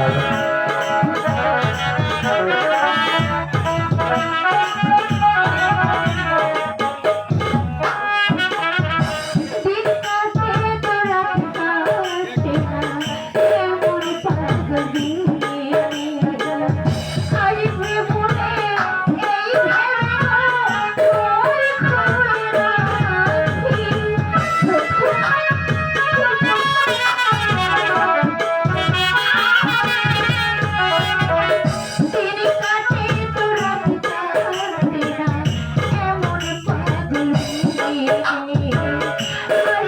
Thank you.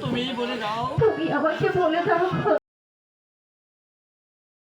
তুমি বলে দাও। তুমি আমাকে বলে দাও।